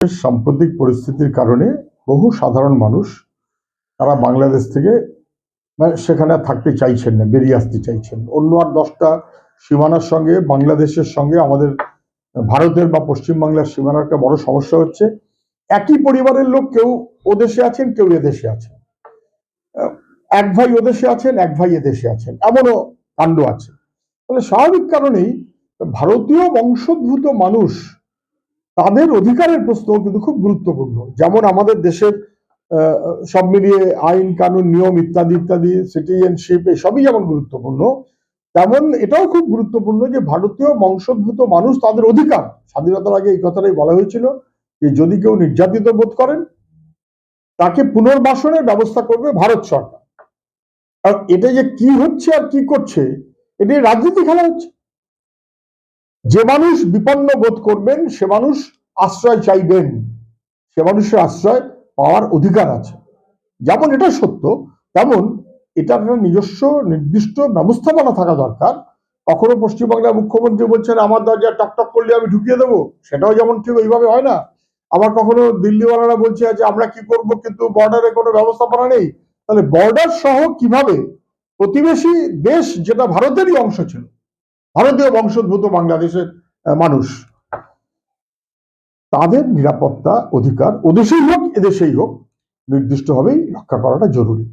সাম্প্রতিক পরিস্থিতির কারণে বহু সাধারণ মানুষ তারা বাংলাদেশ থেকে মানে সেখানে থাকতে চাইছেন না, বেরিয়ে আসতে চাইছেন অন্য আর দশটা সীমানার সঙ্গে, বাংলাদেশের সঙ্গে আমাদের, ভারতের বা পশ্চিমবাংলার সীমানার একটা বড় সমস্যা হচ্ছে, একই পরিবারের লোক কেউ ও দেশে আছেন, কেউ এদেশে আছেন। এক ভাই ও দেশে আছেন, এক ভাই এদেশে আছেন, এমনও কাণ্ড আছে। ফলে স্বাভাবিক কারণেই ভারতীয় বংশোদ্ভূত মানুষ তাদের অধিকারের প্রশ্ন কিন্তু খুব গুরুত্বপূর্ণ। যেমন আমাদের দেশের সব মিলিয়ে আইন, কানুন, নিয়ম ইত্যাদি ইত্যাদি, সিটিজেনশিপ, এসবই যেমন গুরুত্বপূর্ণ, তেমন এটাও খুব গুরুত্বপূর্ণ যে ভারতীয় বংশোদ্ভূত মানুষ তাদের অধিকার। স্বাধীনতার আগে এই কথাটাই বলা হয়েছিল যে যদি কেউ নির্যাতিত বোধ করেন, তাকে পুনর্বাসনের ব্যবস্থা করবে ভারত সরকার। আর এটা যে কি হচ্ছে আর কি করছে, এটি রাজনীতি খেলা হচ্ছে। যে মানুষ বিপন্ন বোধ করবেন, সে মানুষ আশ্রয় চাইবেন। সে মানুষের আশ্রয় পাওয়ার অধিকার আছে। যেমন এটা সত্য, তেমন এটার একটা নিজস্ব, নির্দিষ্ট ব্যবস্থাপনা থাকা দরকার। কখনো পশ্চিমবাংলার মুখ্যমন্ত্রী বলছেন, আমার দরজা টকটক করলে আমি ঢুকিয়ে দেবো। সেটাও যেমন ঠিক ওইভাবে হয় না। আবার কখনো দিল্লিওয়ালারা বলছে যে, আমরা কি করব, কিন্তু বর্ডারে কোনো ব্যবস্থাপনা নেই। তাহলে বর্ডার সহ কীভাবে? প্রতিবেশী দেশ যেটা ভারতেরই অংশ ছিল ভারতীয় বংশোদ্ভূত বাংলাদেশের মানুষ। তাদের নিরাপত্তা অধিকার ওদেশেই হোক, এদেশেই হোক, নির্দিষ্টভাবেই রক্ষা করাটা জরুরি।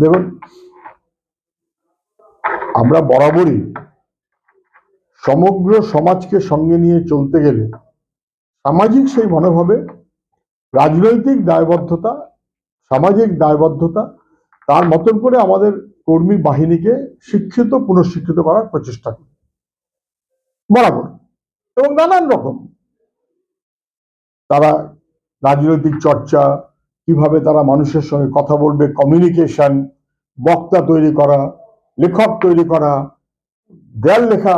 দেখুন, আমরা বরাবরই সমগ্র সমাজকে সঙ্গে নিয়ে চলতে গেলে সামাজিক সেই মনোভাবে, রাজনৈতিক দায়বদ্ধতা, সামাজিক দায়বদ্ধতা, তার মতন করে আমাদের কর্মী বাহিনীকে শিক্ষিত, পুনঃশিক্ষিত করার প্রচেষ্টা করি। বরাবর। এবং নানান রকম। তারা রাজনৈতিক চর্চা, কীভাবে তারা মানুষের সঙ্গে কথা বলবে কমিউনিকেশন বক্তা তৈরি করা, লেখক তৈরি করা দেয়াল লেখা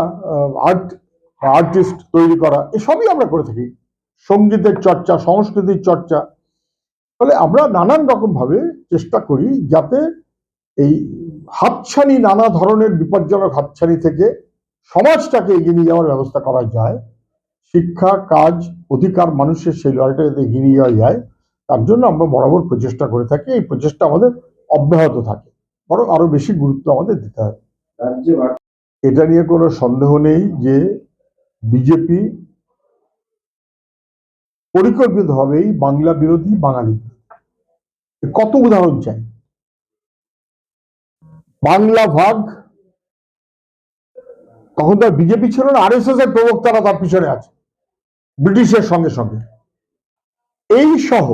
আর্ট আর্টিস্ট তৈরি করা, এসবই আমরা করে থাকি। সঙ্গীতের চর্চা, সংস্কৃতির চর্চা। ফলে আমরা নানান রকম ভাবে চেষ্টা করি যাতে এই হাতছানি, নানা ধরনের বিপজ্জনক হাতছানি থেকে সমাজটাকে এগিয়ে নিয়ে যাওয়ার ব্যবস্থা করা যায়। শিক্ষা, কাজ, অধিকার, মানুষের সেই লড়াইটা এগিয়ে নিয়ে যাওয়া যায়, তার জন্য আমরা বরাবর প্রচেষ্টা করে থাকি। এই প্রচেষ্টা আমাদের অব্যাহত থাকে। বরং আরও বেশি গুরুত্ব আমাদের দিতে হবে এটা নিয়ে কোনো সন্দেহ নেই যে বিজেপি পরিকল্পিতভাবেই বাংলা বিরোধী, বাঙালি। কত উদাহরণ চাই? বাংলা ভাগ, তখন তো বিজেপি ছিল না আর এস এস এর প্রবক্তারা তার পিছনে আছে, ব্রিটিশের সঙ্গে সঙ্গে। এই সহ,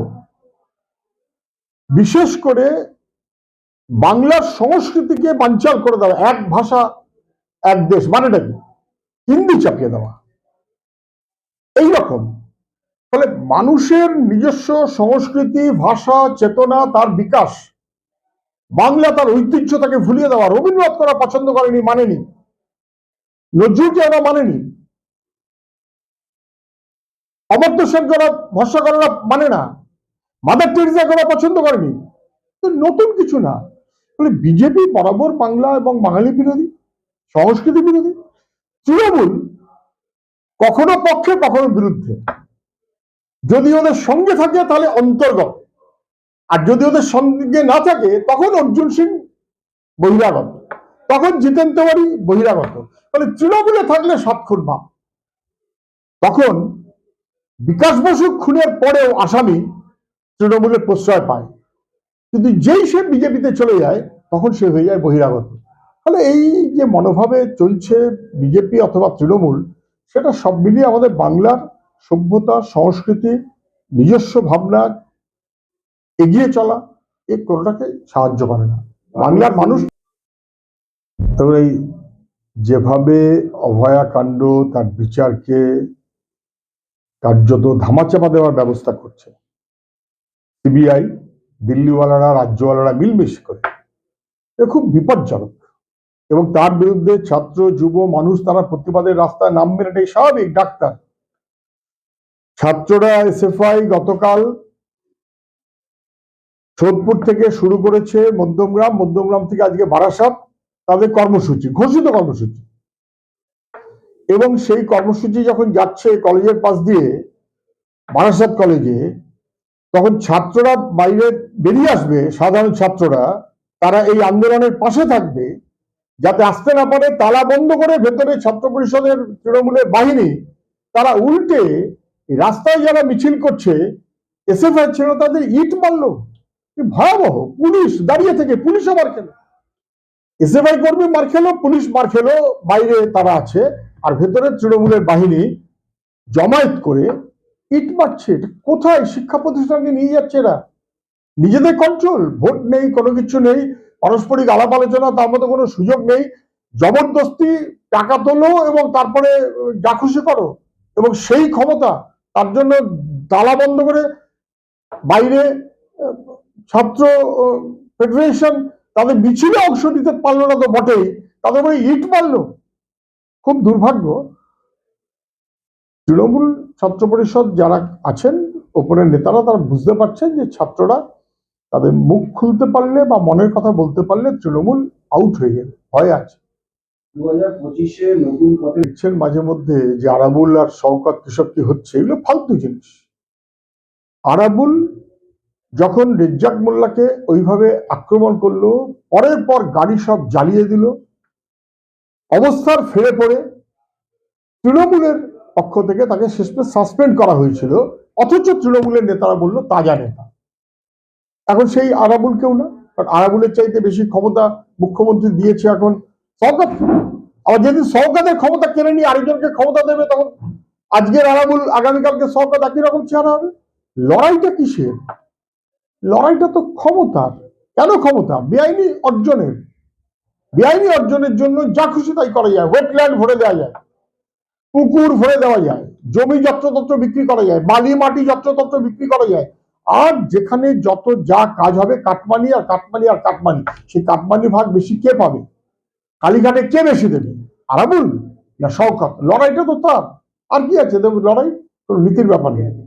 বিশেষ করে বাংলার সংস্কৃতিকে বাঞ্চাল করে দেওয়া, এক ভাষা, এক দেশ, মানেটা কি? হিন্দি চাপিয়ে দেওয়া। এই রকম। ফলে মানুষের নিজস্ব সংস্কৃতি, ভাষা, চেতনা, তার বিকাশ বাংলা তার ঐতিহ্য তাকে ভুলিয়ে দেওয়া। রবীন্দ্রনাথ করা পছন্দ করেনি, মানেনি। নজরুলকে ওরা মানেনি। অমর্ত্য সেন করা ভরসা করা মানে না। মাদার টেরিজা করা পছন্দ করেনি। নতুন কিছু না। ফলে বিজেপি বরাবর বাংলা এবং বাঙালি বিরোধী, সংস্কৃতি বিরোধী, তৃণমূল কখনো পক্ষে, কখনো বিরুদ্ধে। যদি ওদের সঙ্গে থাকে, তাহলে অন্তর্গত। আর যদি ওদের সঙ্গে না থাকে, তখন অর্জুন সিং বহিরাগত, তখন জিতেন তেওয়ারি বহিরাগত। ফলে তৃণমূলে থাকলে সাত খুন ভাব তখন বিকাশ বসু খুনের পরেও আসামি তৃণমূলের প্রশ্রয় পায়। কিন্তু যেই সে বিজেপিতে চলে যায়, তখন সে হয়ে যায় বহিরাগত। ফলে এই যে মনোভাবে চলছে বিজেপি অথবা তৃণমূল, সেটা সব মিলিয়ে আমাদের বাংলার সভ্যতা, সংস্কৃতি, নিজস্ব ভাবনা এগিয়ে চলা এই কোনোটাকে সাহায্য করে না। বাংলার মানুষ এই যেভাবে অভয়াকাণ্ড তার বিচারকে কার্যত ধামাচাপা দেওয়ার ব্যবস্থা করছে, সিবিআই, দিল্লিওয়ালারা, রাজ্যওয়ালারা মিলমিশ করে। এ খুব বিপজ্জনক। এবং তার বিরুদ্ধে ছাত্র, যুব, মানুষ, তারা প্রতিবাদের রাস্তায় নামবেন, এটাই স্বাভাবিক। ডাক্তার, ছাত্ররা এসএফআই গতকাল সোদপুর থেকে শুরু করেছে মধ্যমগ্রাম মধ্যমগ্রাম থেকে আজকে বারাসাত, তাদের কর্মসূচি, ঘোষিত কর্মসূচি। এবং সেই কর্মসূচি যখন যাচ্ছে কলেজের পাশ দিয়ে, বারাসাত কলেজে, তখন ছাত্ররা বাইরে বেরিয়ে আসবে, সাধারণ ছাত্ররা, তারা এই আন্দোলনের পাশে থাকবে, যাতে আসতে না পারে তালা বন্ধ করে ভেতরে ছাত্র পরিষদের তৃণমূলের বাহিনী, তারা উল্টে রাস্তায় যারা মিছিল করছে, এসএফআই ছিল তাদের ইট মারলো। ভয়াবহ, পুলিশ, দাঁড়িয়ে থেকে পুলিশ আবার খেলো। এসএফআই কর্মী মার খেলো, পুলিশ মার খেলো, বাইরে তারা আছে, আর ভেতরে তৃণমূলের বাহিনী জমায়েত করে ইট মারছে। কোথায় শিক্ষা প্রতিষ্ঠানকে নিয়ে যাচ্ছে এরা? নিজেদের কন্ট্রোল ভোট নেই, কোনো কিছু নেই, পারস্পরিক আলাপ আলোচনা, তার মধ্যে কোনো সুযোগ নেই। জবরদস্তি টাকা তোলো এবং তারপরে যা খুশি করো। এবং সেই ক্ষমতা, তার জন্য তালা বন্ধ করে বাইরে ছাত্র ফেডারেশন তাদের মিছিলে অংশ নিতে পারল না তো বটেই। তাদের উপরে ইট মারলো। খুব দুর্ভাগ্য। তৃণমূল ছাত্র পরিষদ যারা আছেন ওপরের নেতারা তারা বুঝতে পারছেন যে ছাত্ররা তাদের মুখ খুলতে পারলে বা মনের কথা বলতে পারলে তৃণমূল আউট হয়ে যাবে ভয় আছে। দু হাজার পঁচিশে নতুন পথে দেখছেন মাঝে মধ্যে যে আরাবুল আর শওকত কিসব কি হচ্ছে এগুলো ফালতু জিনিস। আরাবুল যখন রেজ্জাক মোল্লাকে ওইভাবে আক্রমণ করল, পরের পর গাড়ি সব জ্বালিয়ে দিল, অবস্থার ফেরে পড়ে, তৃণমূলের পক্ষ থেকে তাকে শেষমেশ সাসপেন্ড করা হয়েছিল, অথচ তৃণমূলের নেতারা বলল, তাজা নেতা। এখন সেই আরাবুল কেউ না? কারণ আরাবুলের চাইতে বেশি ক্ষমতা মুখ্যমন্ত্রী দিয়েছে এখন সরকার। আবার যেদিন সরকারের ক্ষমতা কেড়ে নিয়ে আরেকজনকে ক্ষমতা দেবে, তখন আজকের আরাবুল আগামীকালকে সরকার একই রকম চেহারা হবে। লড়াইটা কিসের? লড়াইটা তো ক্ষমতার। কেন ক্ষমতা? বেআইনি অর্জনের। বেআইনি অর্জনের জন্য যা খুশি তাই করা যায়। ওয়েটল্যান্ড ভরে দেওয়া যায়। পুকুর ভরে দেওয়া যায়। জমি যত্রতত্র বিক্রি করা যায়। বালি মাটি যত্রতত্র বিক্রি করা যায়। আর যেখানে যত যা কাজ হবে, কাটমানি আর কাটমানি আর কাটমানি, সেই কাটমানি ভাগ বেশি কে পাবে? কালীঘাটে কে বেশি দেবে? আরাবুল না শওকত? লড়াইটা তো তার। আর কি আছে? লড়াই কোনো নীতির ব্যাপার নেই।